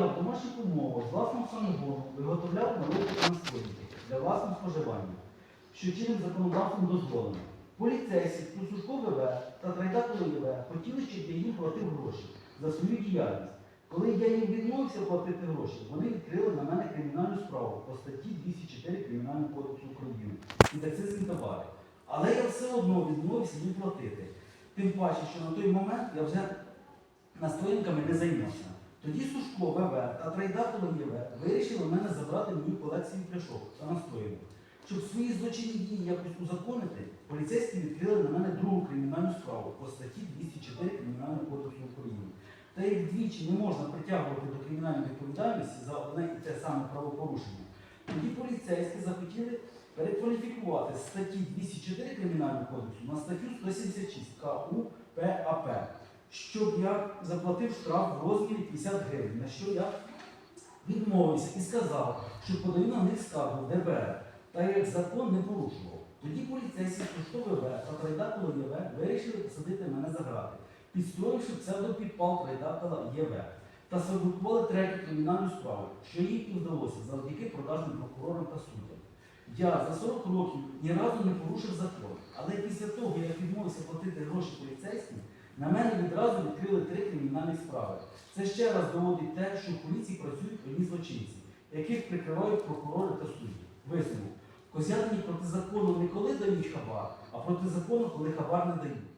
я в домашніх умовах з власного самогону виготовляв налоги настоянки для власного споживання, що чинним законодавством дозволено. Поліцейські, Сушко ВВ та Трайдак ВВ хотіли, щоб я їм платив гроші за свою діяльність. Коли я їм відмовився платити гроші, вони відкрили на мене кримінальну справу по статті 204 Кримінального кодексу України і акцизні товари. Але я все одно відмовився їм платити. Тим паче, що на той момент я вже настоянками не займався. Тоді Сушко ВВ та Трайдакова ЄВ вирішили в мене забрати мою колекцію пляшок та настоянок. Щоб свої злочинні дії якось узаконити, поліцейські відкрили на мене другу кримінальну справу по статті 204 Кримінального кодексу України. Та як двічі не можна притягувати до кримінальної відповідальності за одне і те саме правопорушення, тоді поліцейські захотіли перекваліфікувати статті 204 Кримінального кодексу на статтю 176 КУ щоб я заплатив штраф в розмірі 50 гривень, на що я відмовився і сказав, що подаю на них скаргу в ДБР, та як закон не порушував. Тоді поліцейські Сушко ВВ та Трайдакова ЄВ вирішили посадити мене за грати, підстроївши псевдопідпал Трайдакова ЄВ та сфабрикували третю кримінальну справу, що їй і вдалося завдяки продажним прокурорам та суддям. Я за 40 років ні разу не порушив закон, але після того, як відмовився платити гроші поліцейським, на мене відразу відкрили три кримінальні справи. Це ще раз доводить те, що в поліції працюють одні злочинці, яких прикривають прокурори та судді. Висновок. Козятині проти закону не коли дають хабар, а проти закону, коли хабар не дають.